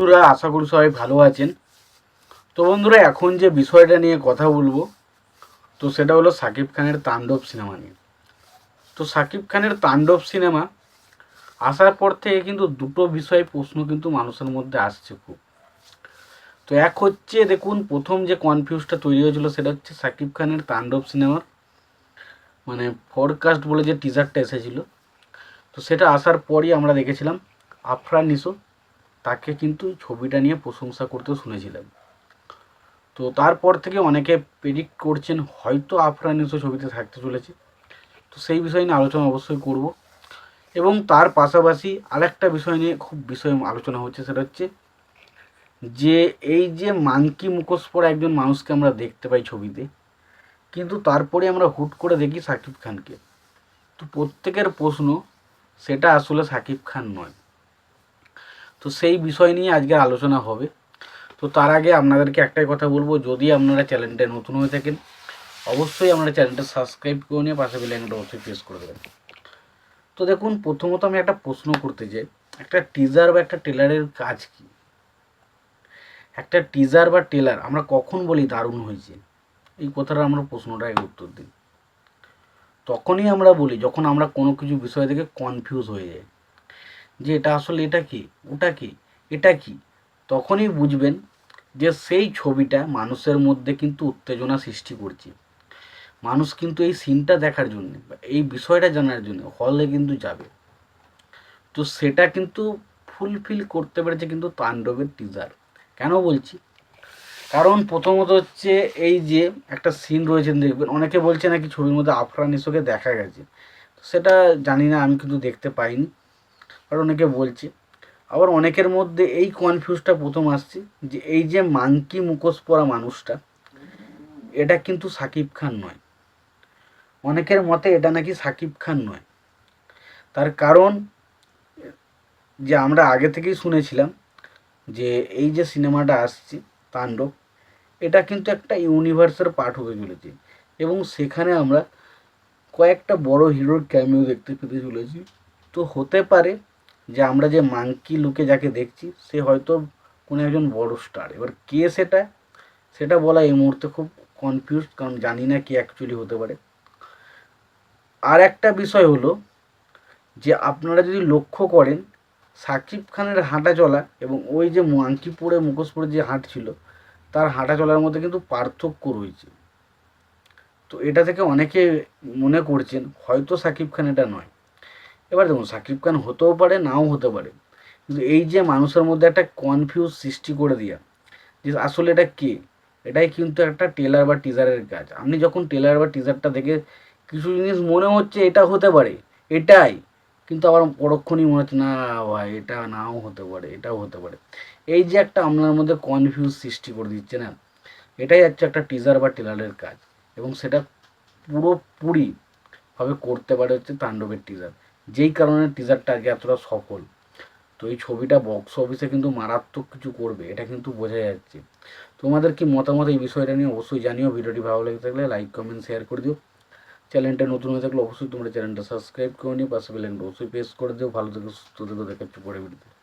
বন্ধুরা, আশা করি সবাই ভালো আছেন। তো বন্ধুরা, এখন যে বিষয়টা নিয়ে কথা বলব, তো সেটা হলো সাকিব খানের তাণ্ডব সিনেমা নিয়ে। তো সাকিব খানের তাণ্ডব সিনেমা আসার পর থেকে কিন্তু দুটো বিষয়ে প্রশ্ন কিন্তু মানুষের মধ্যে আসছে খুব। তো এক হচ্ছে, দেখুন, প্রথম যে কনফিউজটা তৈরি হয়েছিল সেটা হচ্ছে সাকিব খানের তাণ্ডব সিনেমার মানে ফরকাস্ট বলে যে টিজারটা এসেছিল। তো সেটা আসার পরই আমরা দেখেছিলাম আফরান নিশো। তাকে কিন্তু ছবিটা নিয়ে প্রশংসা করতে শুনেছিলাম। তো তারপর থেকে অনেকে প্রেডিক্ট করছেন হয়তো আফরান নিশো ছবিতে থাকতে চলেছে। তো সেই বিষয় নিয়ে আলোচনা অবশ্যই করব। এবং তার পাশাপাশি আরেকটা বিষয় নিয়ে খুব বিষয় আলোচনা হচ্ছে, সেটা হচ্ছে যে এই যে মাংকি মুখোশ পরা একজন মানুষকে আমরা দেখতে পাই ছবিতে, কিন্তু তারপরে আমরা হুট করে দেখি সাকিব খানকে। তো প্রত্যেকের প্রশ্ন, সেটা আসলে সাকিব খান নয়। তো সেই বিষয় নিয়ে আজকে আলোচনা হবে। তো তার আগে আপনাদেরকে একটাই কথা বলব, যদি আপনারা চ্যানেলটা নতুন হয়ে থাকেন, অবশ্যই আপনারা চ্যানেলটা সাবস্ক্রাইব করে নিয়ে পাশে বেলাইনটা অবশ্যই প্রেস করে দেবেন। তো দেখুন, প্রথমত আমি একটা প্রশ্ন করতে চাই, একটা টিজার বা একটা টেলারের কাজ কি? একটা টিজার বা টেলার আমরা কখন বলি দারুণ হয়েছে? এই কথাটা আমরা প্রশ্নটা আগে উত্তর দিই। তখনই আমরা বলি, যখন আমরা কোনো কিছু বিষয় থেকে কনফিউজ হয়ে যাই। যে এটা আসলে এটা কি? ওটা কি? এটা কি? তখনই বুঝবেন যে সেই ছবিটা মানুষের মধ্যে কিন্তু উত্তেজনা সৃষ্টি করছে। মানুষ কিন্তু এই সিনটা দেখার জন্য এই বিষয়টা জানার জন্য হলে কিন্তু যাবে। তো সেটা কিন্তু ফুলফিল করতে পেরেছে কিন্তু তাণ্ডবের টিজার কেন বলছি? কারণ প্রথমত হচ্ছে এই যে একটা সিন রয়েছেন দেখবেন, অনেকে বলছে নাকি ছবির মধ্যে আফরান ইসোকে দেখা গেছে। সেটা জানি না, আমি কিন্তু দেখতে পাইনি। আর অনেকে বলছে। আবার অনেকের মধ্যে এই কনফিউজটা প্রথম আসছে যে এই যে মাংকি মুখোশ পরা মানুষটা, এটা কিন্তু সাকিব খান নয়। অনেকের মতে এটা নাকি সাকিব খান নয়। তার কারণ যে আমরা আগে থেকেই শুনেছিলাম যে এই যে সিনেমাটা আসছে তাণ্ডব, এটা কিন্তু একটা ইউনিভার্সের পার্ট হতে চলেছে। এবং সেখানে আমরা কয়েকটা বড় হিরোর ক্যামিও দেখতে পেতে চলেছি। তো হতে পারে যে আমরা যে মাঙ্কি লুকে যাকে দেখছি, সে হয়তো কোনো একজন বড় স্টার এবার কে সেটা? সেটা বলা এই মুহূর্তে খুব কনফিউজ কারণ জানি না কে অ্যাকচুয়ালি হতে পারে। আর একটা বিষয় হলো যে আপনারা যদি লক্ষ্য করেন, সাকিব খানের হাঁটা চলা এবং ওই যে মাংকি পরে মুখোশ পরে যে হাঁটছিল, তার হাঁটা চলার মধ্যে কিন্তু পার্থক্য রয়েছে। তো এটা থেকে অনেকে মনে করছেন, হয়তো সাকিব খান এটা নয়। এবার দেখুন, সাকিব খান হতেও পারে, নাও হতে পারে। কিন্তু এই যে মানুষের মধ্যে একটা কনফিউজ সৃষ্টি করে দেওয়া যে আসলে এটা কে? এটাই কিন্তু একটা টেলার বা টিজারের কাজ। আপনি যখন টেলার বা টিজারটা দেখে কিছু জিনিস মনে হচ্ছে এটা হতে পারে, এটাই। কিন্তু আবার পরক্ষণই মনে হচ্ছে, না ভাই, এটা নাও হতে পারে, এটাও হতে পারে। এই যে একটা আপনার মধ্যে কনফিউজ সৃষ্টি করে দিচ্ছে না, এটাই হচ্ছে একটা টিজার বা টেলারের কাজ। এবং সেটা পুরোপুরিভাবে করতে পারে হচ্ছে তাণ্ডবের টিজার যেই কারণে টিজারটা আগে এতটা সফল। তো এই ছবিটা বক্স অফিসে কিন্তু মারাত্মক কিছু করবে, এটা কিন্তু বোঝা যাচ্ছে। তোমাদের কি মতামত এই বিষয়টা নিয়ে অবশ্যই জানিও, ভিডিওটি ভালো লেগে থাকলে লাইক কমেন্ট শেয়ার করে দিও। চ্যানেলটা নতুন হয়ে থাকলে অবশ্যই তোমরা চ্যানেলটা সাবস্ক্রাইব করে নিও, পাশে বেলাইনটা অবশ্যই প্রেস করে দিও। ভালো থেকে, সুস্থ থেকে দেখাচ্ছি পরে ভিডিওতে